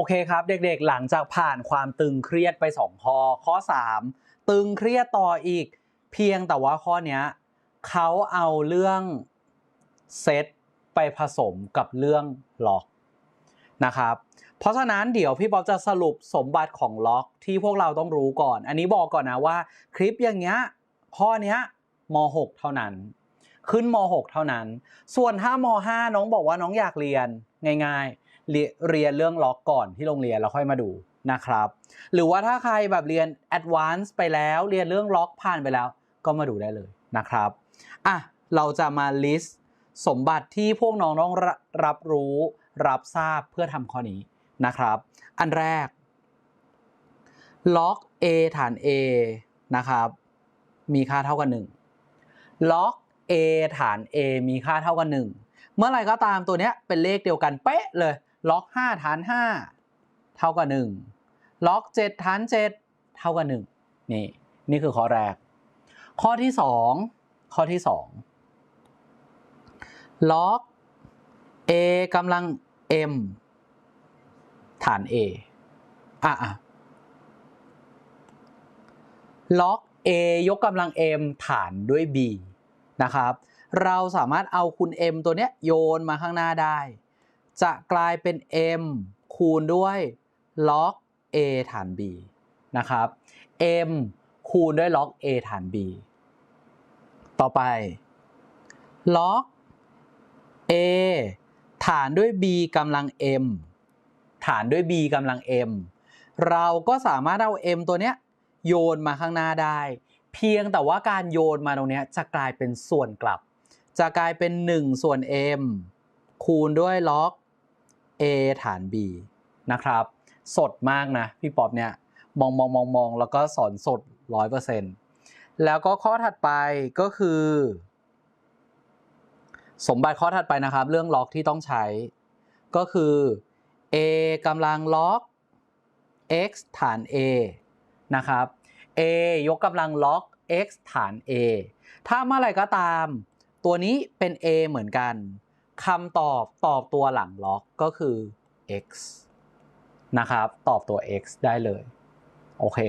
อเคครับ เด็กๆ หลังจากผ่านความตึงเครียดไป 2 ข้อ ข้อ 3 ตึงเครียดต่ออีก เพียงแต่ว่าข้อเนี้ยเขาเอาเรื่องเซตไปผสมกับเรื่องล็อกนะครับ เพราะฉะนั้นเดี๋ยวพี่ป๊อปจะสรุปสมบัติของล็อกที่พวกเราต้องรู้ก่อน อันนี้บอกก่อนนะว่าคลิปอย่างเงี้ยข้อเนี้ยม .6 เท่านั้น ขึ้นม .6 เท่านั้น ส่วนถ้าม .5 น้องบอกว่าน้องอยากเรียนง่ายๆ เรียนเรื่องล็อกก่อนที่โรงเรียนแล้วค่อยมาดูนะครับ หรือว่าถ้าใครแบบเรียน Advance ไปแล้วเรียนเรื่องล็อกผ่านไปแล้ว ก็มาดูได้เลยนะครับอะเราจะมา list สมบัติที่พวกน้องต้องรับรับรู้รับทราบเพื่อทำข้อนี้นะครับ อันแรก log a ฐาน a นะครับ มีค่าเท่ากัน1 log a ฐาน a มีค่าเท่ากัน 1 เมื่อไรก็ตามตัวเนี้ยเป็นเลขเดียวกันเป๊ะเลย log 5ฐาน 5 เท่ากับ1 log 7ฐาน 7 เท่ากับ 1 นี่ นี่คือข้อแรก ข้อที่ 2 ข้อที่2 log a กำลัง m ฐาน a อะอะ log a ยกกำลัง m ฐานด้วย b นะครับ เราสามารถเอาคูณ m ตัวเนี้ยโยนมาข้างหน้าได้ จะกลายเป็น m คูณด้วย log a ฐาน b นะครับ m คูณด้วย log a ฐาน b ต่อไป log a ฐานด้วย b กำลัง m ฐานด้วย b กำลัง m เราก็สามารถเอา m ตัวเนี้ยโยนมาข้างหน้าได้ เพียงแต่ว่าการโยนมาตรงเนี้ยจะกลายเป็นส่วนกลับ จะกลายเป็น 1 ส่วน m คูณด้วย log a ฐาน b นะครับ สดมากนะ พี่ป๊อบเนี่ย มองมองมองมองแล้วก็สอนสด 100%แล้วก็ข้อถัดไปก็คือ สมบัติข้อถัดไปนะครับ เรื่องล็อกที่ต้องใช้ ก็คือ a กำลังล็อก x ฐาน a นะครับ a ยกกำลังล็อก x ฐาน a ถ้าเมื่อไหร่ก็ตาม ตัวนี้เป็น a เหมือนกัน คำตอบตอบตัวหลังล็อกก็คือ x นะครับ ตอบตัว x ได้เลย โอเค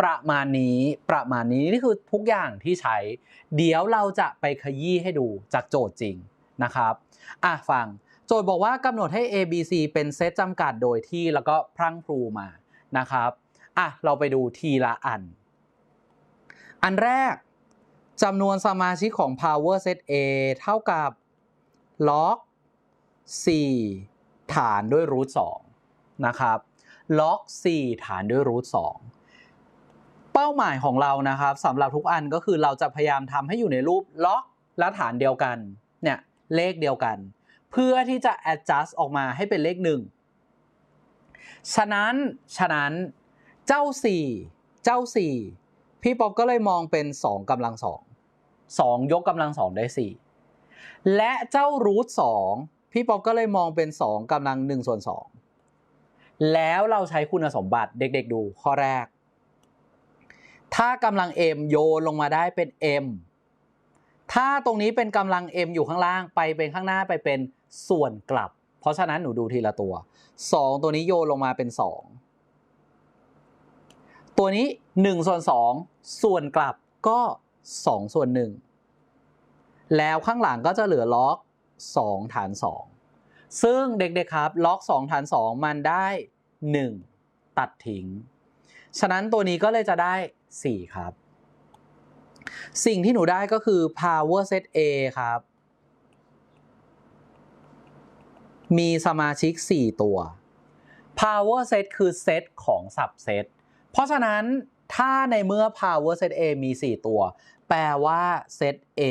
ประมาณนี้ ประมาณนี้ นี่คือทุกอย่างที่ใช้ เดี๋ยวเราจะไปขยี้ให้ดูจากโจทย์จริงนะครับ อะฟัง โจทย์บอกว่ากำหนดให้ A B C เป็นเซตจำกัดโดยที่แล้วก็พรั่งพรูมานะครับ อะ เราไปดูทีละอัน อันแรกจำนวนสมาชิกของ power set A เท่ากับ log 4ฐานด้วย root 2นะครับ log 4ฐานด้วย root 2เป้าหมายของเรานะครับสำหรับทุกอันก็คือเราจะพยายามทำให้อยู่ในรูป log และฐานเดียวกันเนี่ยเลขเดียวกัน เพื่อที่จะ adjust ออกมาให้เป็นเลขหนึ่งฉะนั้นฉะนั้นเจ้า 4 เจ้า 4 พี่ป๊อบก็เลยมองเป็น 2กำลัง 2 2 ยกกำลัง 2 ได้ 4 และเจ้ารูท2พี่ป๊อบก็เลยมองเป็น 2กำลัง1ส่วน2 แล้วเราใช้คุณสมบัติเด็กๆดูข้อแรก ถ้ากำลัง m โยนลงมาได้เป็น m ถ้าตรงนี้เป็นกำลัง m อยู่ข้างล่างไปเป็นข้างหน้าไปเป็นส่วนกลับ เพราะฉะนั้นหนูดูทีละตัว 2 ตัวนี้โยนลงมาเป็น 2 ตัวนี้1ส่วน2ส่วนกลับก็ 2 ส่วน1 แล้วข้างหลังก็จะเหลือล็อก 2 ฐาน 2 ซึ่งเด็กๆครับ ล็อก 2 ฐาน 2 มันได้ 1 ตัดทิ้ง ฉะนั้นตัวนี้ก็เลยจะได้ 4 ครับ สิ่งที่หนูได้ก็คือ power set A ครับ มีสมาชิก 4 ตัว power set คือเซตของ subset เพราะฉะนั้นถ้าในเมื่อ power set A มี 4 ตัว แปลว่าเซต A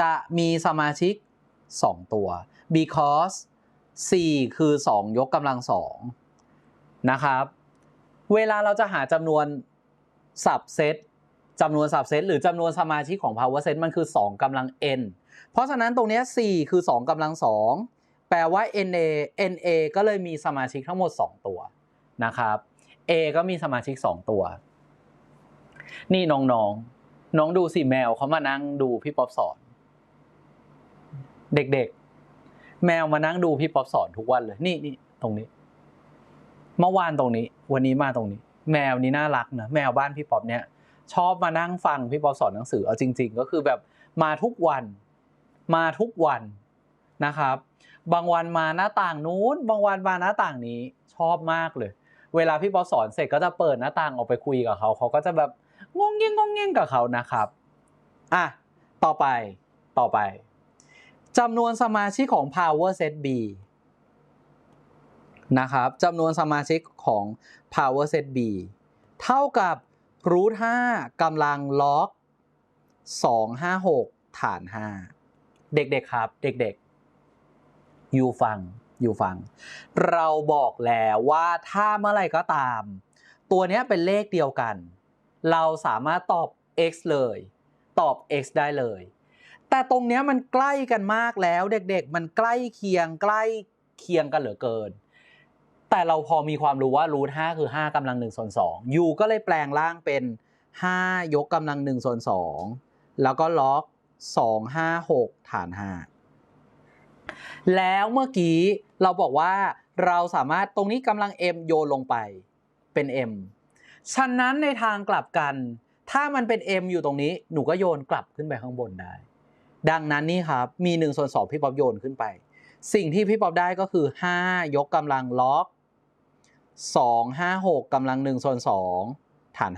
จะมีสมาชิก 2 ตัว because 4 คือ 2 ยกกำลัง2นะครับ เวลาเราจะหาจำนวน subset จำนวน subset หรือจำนวนสมาชิกของ power set มันคือ 2กำลัง n เพราะฉะนั้นตรงนี้4คือ 2กำลัง 2 แปลว่า na na ก็เลยมีสมาชิกทั้งหมด 2 ตัวนะครับ a ก็มีสมาชิก 2 ตัว นี่น้องๆน้องดูสิแมวเขามานั่งดูพี่ป๊อปสอน เด็กๆ แมวมานั่งดูพี่ป๊อปสอนทุกวันเลย นี่นี่ตรงนี้ เมื่อวานตรงนี้ วันนี้มาตรงนี้ แมวนี้น่ารักนะแมวบ้านพี่ป๊อปเนี่ย ชอบมานั่งฟังพี่ป๊อปสอนหนังสือเอาจริง ๆ ก็คือแบบมาทุกวัน มาทุกวันนะครับ บางวันมาหน้าต่างนู้น บางวันมาหน้าต่างนี้ชอบมากเลย เวลาพี่ป๊อปสอนเสร็จก็จะเปิดหน้าต่างออกไปคุยกับเขาเขาก็จะแบบงงเง่งงงเง่งกับเขานะครับอะต่อไปต่อไป จำนวนสมาชิกของ power set b นะครับจำนวนสมาชิกของ power set b เท่ากับ root 5กำลังล็อก 256 ฐาน 5 เด็กๆครับ เด็กๆ อยู่ฟัง อยู่ฟัง เราบอกแล้วว่าถ้าเมื่อไรก็ตาม ตัวนี้เป็นเลขเดียวกัน เราสามารถตอบ x เลย ตอบ x ได้เลย แต่ตรงเนี้ยมันใกล้กันมากแล้ว เด็กๆ มันใกล้เคียง ใกล้เคียงกันเหลือเกิน แต่เราพอมีความรู้ว่ารูท5คือ5กำลัง1ส่วน2 u ก็เลยแปลงร่างเป็น5ยกกำลัง1ส่วน2แล้วก็ล็อก2 5 6ฐาน5แล้วเมื่อกี้เราบอกว่าเราสามารถตรงนี้กำลัง m โยนลงไปเป็น m ฉะนั้นในทางกลับกัน ถ้ามันเป็น m อยู่ตรงนี้ หนูก็โยนกลับขึ้นไปข้างบนได้ ดังนั้นนี่ครับมี1ส่วน2พี่ป๊อบโยนขึ้นไป สิ่งที่พี่ป๊อบได้ก็คือ 5 ยกกำลังล็อก 2 5 6กำลัง1ส่วน2ฐาน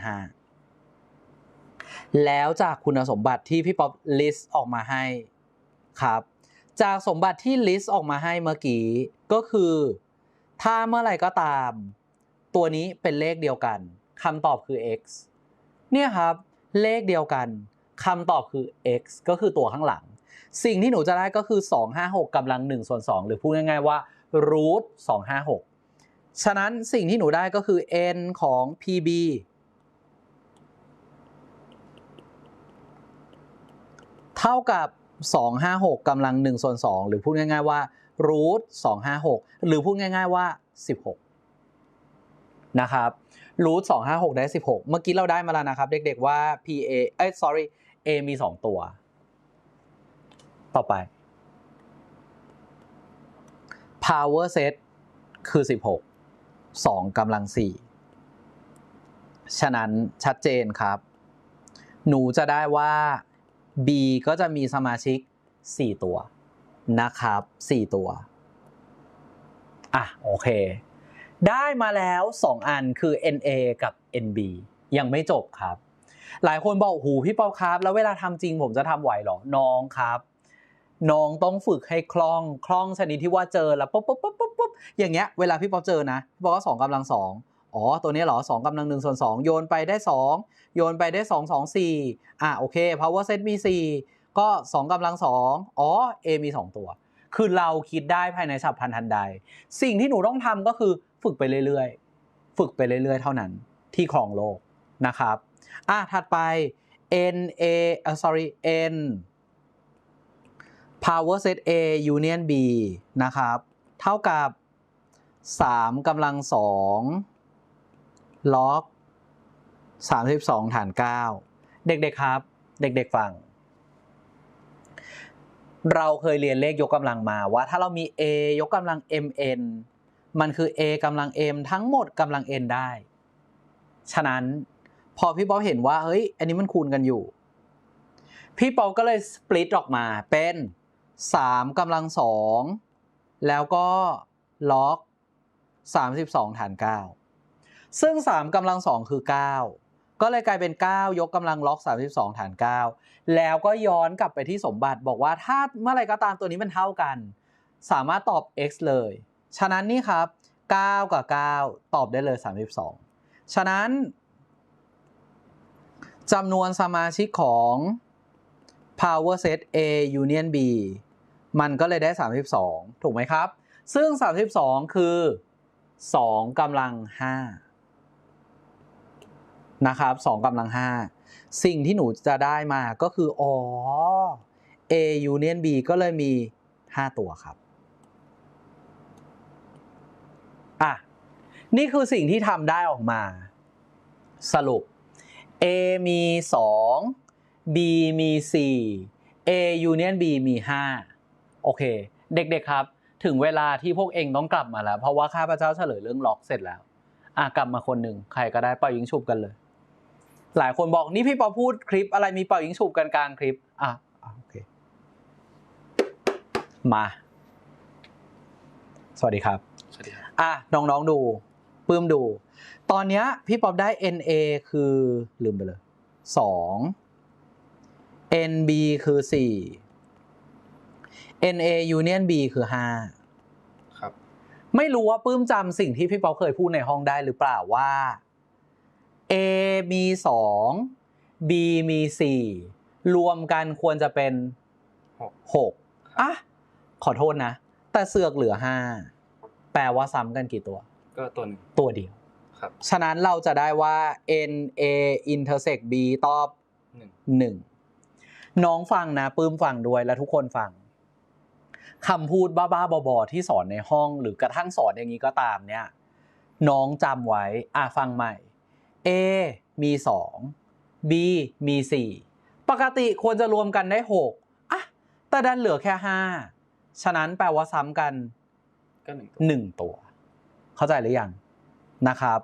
5 แล้วจากคุณสมบัติที่พี่ป๊อบลิสต์ออกมาให้ครับจากสมบัติที่ลิสต์ออกมาให้เมื่อกี้ก็คือ ถ้าเมื่อไหร่ก็ตาม ตัวนี้เป็นเลขเดียวกันคำตอบคือ x เนี่ยครับ เลขเดียวกัน คำตอบคือ x ก็คือตัวข้างหลัง สิ่งที่หนูจะได้ก็คือ 256กำลัง1ส่วน2หรือพูดง่ายๆว่า root 256 ฉะนั้นสิ่งที่หนูได้ก็คือ n ของ pb เท่ากับ 256กำลัง1ส่วน2หรือพูดง่าย ๆว่า root 256 หรือพูดง่าย ๆว่า 16 นะครับ root 256 ได้ 16 เมื่อกี้เราได้มาแล้วนะครับ เด็กๆว่า pa เอ้ย sorry a มี2ตัว ต่อไป power set คือ 16 2กำลัง 4 ฉะนั้นชัดเจนครับ หนูจะได้ว่า B ก็จะมีสมาชิก 4 ตัวนะครับ 4 ตัว อะ โอเค ได้มาแล้ว 2 อันคือ NA กับ NB ยังไม่จบครับ หลายคนบอกหูพี่เปครับ แล้วเวลาทำจริงผมจะทำไหวหรอน้องครับ น้องต้องฝึกให้คล่องคล่องชนิดที่ว่าเจอแล้วปุ๊บปุ๊บปุ๊บปุ๊บปุ๊บอย่างเงี้ยเวลาพี่ป๊อปเจอนะพี่ป๊อปก็สองกำลังสองอ๋อ ตัวนี้เหรอสองกำลังหนึ่งส่วนสองโยนไปได้สองโยนไปได้สองสองสี่อะโอเค power set มีสี่ก็สองกำลังสองอ๋อ a มีสองตัว คือเราคิดได้ภายในฉับพันทันใด สิ่งที่หนูต้องทำก็คือฝึกไปเรื่อยๆ ฝึกไปเรื่อยๆ เท่านั้นที่ครองโลกนะครับ อะถัดไป n a เอ่อ sorry n power set A union B นะครับ เท่ากับ 3กำลัง2ล็อก32 ฐาน 9 เด็กๆครับ เด็กๆฟัง เราเคยเรียนเลขยกกำลังมาว่าถ้าเรามี A ยกกำลัง mn มันคือ A กำลัง m ทั้งหมดกำลัง n ได้ ฉะนั้น พอพี่ป๊อปเห็นว่าเฮ้ย อันนี้มันคูณกันอยู่ พี่ป๊อปก็เลยสปลิตออกมาเป็น3กำลัง2แล้วก็ล็อก 32 ฐาน 9 ซึ่ง 3กำลัง2คือ 9 ก็เลยกลายเป็น 9 ยกกำลังล็อก 32 ฐาน 9 แล้วก็ย้อนกลับไปที่สมบัติบอกว่าถ้าเมื่อไรก็ตามตัวนี้มันเท่ากัน สามารถตอบ x เลย ฉะนั้นนี่ครับ 9 กับ 9 ตอบได้เลย 32 ฉะนั้น จำนวนสมาชิกของ power set A union B มันก็เลยได้ 32 ถูกไหมครับ ซึ่ง 32 คือ 2กำลัง 5 นะครับ2กำลัง 5 สิ่งที่หนูจะได้มาก็คือ อ๋อ A union B ก็เลยมี 5 ตัวครับ อะ นี่คือสิ่งที่ทำได้ออกมา สรุป A มี 2 B มี 4 A union B มี 5 โอเค เด็กๆครับ ถึงเวลาที่พวกเองต้องกลับมาแล้ว เพราะว่าข้าพเจ้าเฉลยเรื่องล็อกเสร็จแล้วอะกลับมาคนหนึ่งใครก็ได้เป่ายิงฉุบกันเลย หลายคนบอกนี่พี่ปอพูดคลิปอะไรมีเป่ายิงฉุบกันกลางคลิปอะอะโอเค มา สวัสดีครับ สวัสดีครับอะน้องๆดูปื้มดู ตอนเนี้ยพี่ป๊อบได้ NA คือลืมไปเลยสอง NB คือสี่ NA Union B คือห้าครับ ไม่รู้ว่าปื้มจำสิ่งที่พี่ป๊อบเคยพูดในห้องได้หรือเปล่าว่า A มีสอง B มีสี่รวมกันควรจะเป็นหกหกอะ ขอโทษนะ แต่เสือกเหลือห้าแปลว่าซ้ำกันกี่ตัว ก็ตัวหนึ่งตัวเดียว ครับ ฉะนั้นเราจะได้ว่า N A intersect B ตอบหนึ่งหนึ่งน้องฟังนะปื้มฟังด้วยและทุกคนฟังคำพูดบ้าๆบอๆที่สอนในห้อง หรือกระทั่งสอนอย่างนี้ก็ตามเนี่ย น้องจำไว้อะฟังใหม่ A มีสอง B มีสี่ปกติควรจะรวมกันได้หกอะแต่ดันเหลือแค่ห้าฉะนั้นแปลว่าซ้ำกันก็หนึ่งตัวหนึ่งตัวเข้าใจหรือยังนะครับ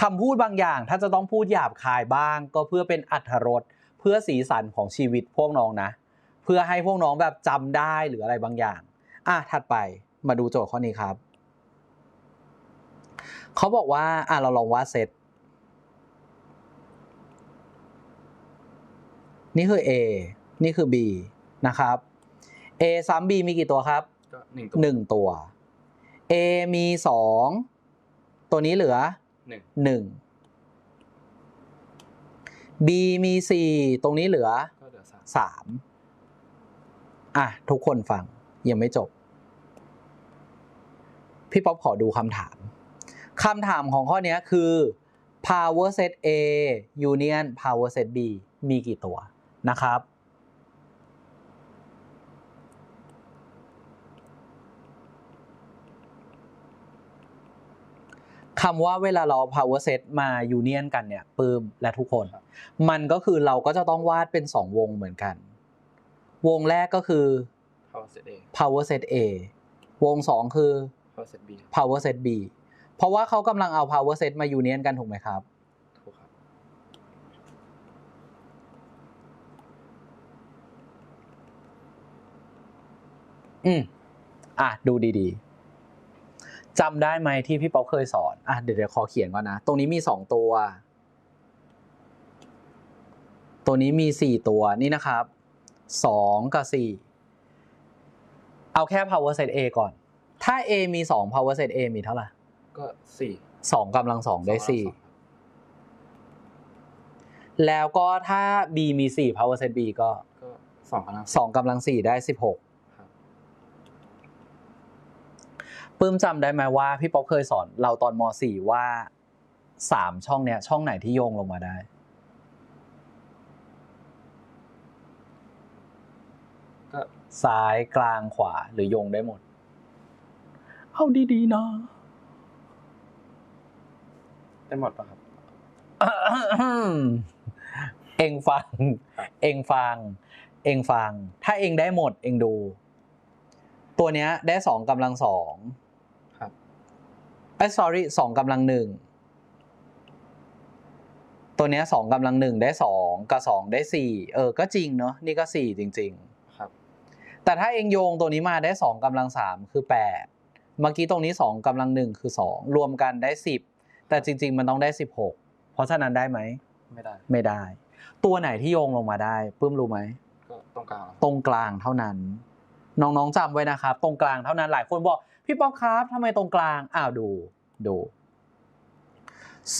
คำพูดบางอย่างถ้าจะต้องพูดหยาบคายบ้าง ก็เพื่อเป็นอัธรสเพื่อสีสันของชีวิตพวกน้องนะ เพื่อให้พวกน้องแบบจำได้หรืออะไรบางอย่าง อะถัดไปมาดูโจทย์ข้อนี้ครับ เขาบอกว่าอะเราลองวาดเซตนี่คือ A นี่คือ B นะครับ A ซ้ำ B มีกี่ตัวครับก็หนึ่งตัวหนึ่งตัว A มีสองตัวนี้เหลือ หนึ่งหนึ่ง B มีสี่ตรงนี้เหลือก็เหลือสามสามอะ ทุกคนฟัง ยังไม่จบ พี่ป๊อปขอดูคำถามคำถามของข้อเนี้ยคือ power set A union power set B มีกี่ตัวนะครับ คำว่าเวลาเรา power set มา union กันเนี่ยปื้มและทุกคน มันก็คือเราก็จะต้องวาดเป็น 2 วงเหมือนกัน วงแรกก็คือพาวเซตเอ power set A วง 2 คือพาวเซตบี power set B เพราะว่าเขากำลังเอา power set มา union กันถูกไหมครับถูกครับ อืมอะดูดีๆ จำได้ไหมที่พี่ป๊อปเคยสอนอะเดี๋ยวเดี๋ยวขอเขียนก่อนนะ ตรงนี้มีสองตัว ตัวนี้มีสี่ตัวนี่นะครับสองกับสี่เอาแค่ power set A ก่อน ถ้า A มีสอง power set A มีเท่าไหร่ก็สี่สองกำลังสองได้องสี่สองครับแล้วก็ถ้า B มีสี่ power set B ก็ก็สองกำลังสองกำลังสี่ได้สิบหก ครับ ปื้มจำได้ไหมว่าพี่ป๊อปเคยสอนเราตอนม .4 ว่าสามช่องเนี้ยช่องไหนที่โยงลงมาได้ ก็ซ้ายกลางขวาหรือโยงได้หมด เอาดีๆนะได้หมดปะครับ เองฟังครับเองฟัง เองฟัง ถ้าเองได้หมด เองดู ตัวเนี้ยได้สองกำลังสองครับ ไอ้ sorry สองกำลังหนึ่งตัวเนี้ยสองกำลังหนึ่งได้สองกับสองได้สี่เออก็จริงเนาะนี่ก็สี่จริง ๆ ครับ แต่ถ้าเองโยงตัวนี้มาได้สองกำลังสามคือแปดเมื่อกี้ตรงนี้สองกำลังหนึ่งคือสองรวมกันได้สิบแต่จริง ๆ มันต้องได้สิบหกเพราะฉะนั้นได้ไหมไม่ได้ ไม่ได้ ตัวไหนที่โยงลงมาได้ปื้มรู้ไหมก็ตรงกลางเหรอตรงกลางเท่านั้น น้องๆจำไว้นะครับ ตรงกลางเท่านั้นหลายคนบอก พี่ป๊อกครับทำไมตรงกลางอ้าวดูดู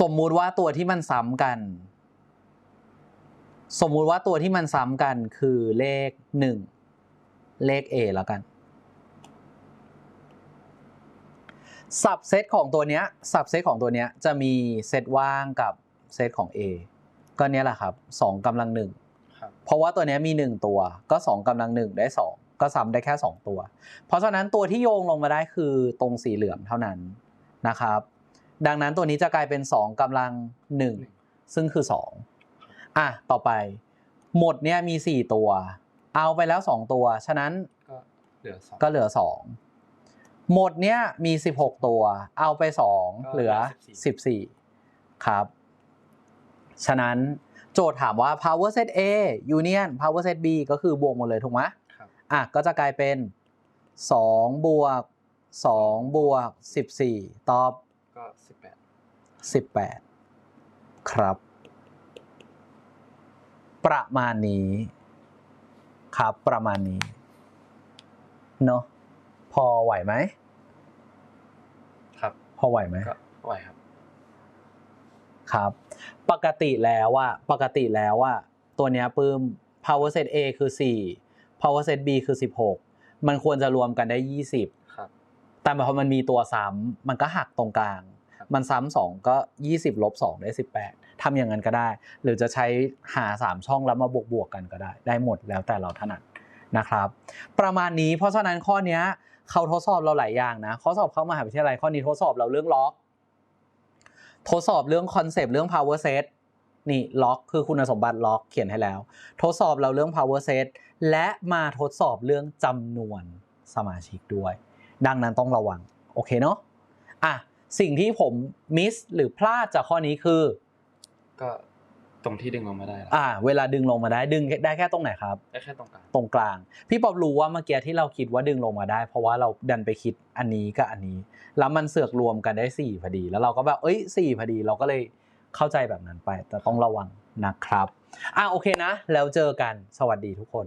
สมมุติว่าตัวที่มันซ้ำกัน สมมุติว่าตัวที่มันซ้ำกันคือเลขหนึ่งเลข A แล้วกันสับเซตของตัวเนี้ยสับเซตของตัวเนี้ยจะมีเซตว่างกับเซตของ A ก็เนี้ยแหละครับสองกำลังหนึ่งครับเพราะว่าตัวเนี้ยมี1ตัวก็2กำลังหนึ่งได้2 ก็ซ้ำได้แค่ 2 ตัว เพราะฉะนั้นตัวที่โยงลงมาได้คือตรงสีเหลืองเท่านั้นนะครับ ดังนั้นตัวนี้จะกลายเป็น 2กำลัง 1 ซึ่งคือ 2 อะ ต่อไป หมดเนี่ยมี 4 ตัว เอาไปแล้ว 2 ตัว ฉะนั้นก็เหเหลือสองก็เหลือสองหมดเนี้ยมีสิบหกตัว เอาไปสองก็เหลือเหลือสิบสี่ครับ ฉะนั้นโจทย์ถามว่า power set A union power set B ก็คือบวกหมดเลยถูกไหมครับ อะก็จะกลายเป็นสองบวกสองบวกสิบสี่ตอบ ก็สิบแปดสิบแปดครับ ประมาณนี้ครับประมาณนี้เนอะพอไหวไหม ครับพอไหวไหมก็ไหวครับ ครับ ปกติแล้วอะปกติแล้วอะตัวเนี้ยปื้ม power set A คือ4 power set B คือ 16 มันควรจะรวมกันได้ 20ครับแต่พอมันมีตัวซ้ำมันก็หักตรงกลางครับมันซ้ำสองก็ 20ลบ2ได้ 18ทำอย่างนั้นก็ได้ หรือจะใช้หา 3 ช่องแล้วมาบวกบวกๆกันก็ได้ ได้หมดแล้วแต่เราถนัดนะครับ ประมาณนี้เพราะฉะนั้นข้อเนี้ยเขาทดสอบเราหลายอย่างนะข้อสอบเข้ามหาวิทยาลัยข้อนี้ทดสอบเราเรื่องล็อก ทดสอบเรื่องคอนเซปต์เรื่อง power set นี่ล็อกคือคุณสมบัติล็อกเขียนให้แล้ว ทดสอบเราเรื่อง power set และมาทดสอบเรื่องจำนวนสมาชิกด้วย ดังนั้นต้องระวัง โอเคเนาะอะสิ่งที่ผมมิสหรือพลาดจากข้อนี้คือ ก็ตรงที่ดึงลงมาได้แล้วอ่า เวลาดึงลงมาได้ดึงได้แค่ตรงไหนครับได้แค่ตรงกลางตรงกลาง พี่ป๊อบรู้ว่าเมื่อกี้ที่เราคิดว่าดึงลงมาได้ เพราะว่าเราดันไปคิดอันนี้กับอันนี้ แล้วมันเสือกรวมกันได้สี่พอดี แล้วเราก็แบบเอ้ยสี่พอดีเราก็เลย เข้าใจแบบนั้นไป แต่ต้องระวังนะครับ อะโอเคนะ แล้วเจอกันสวัสดีทุกคน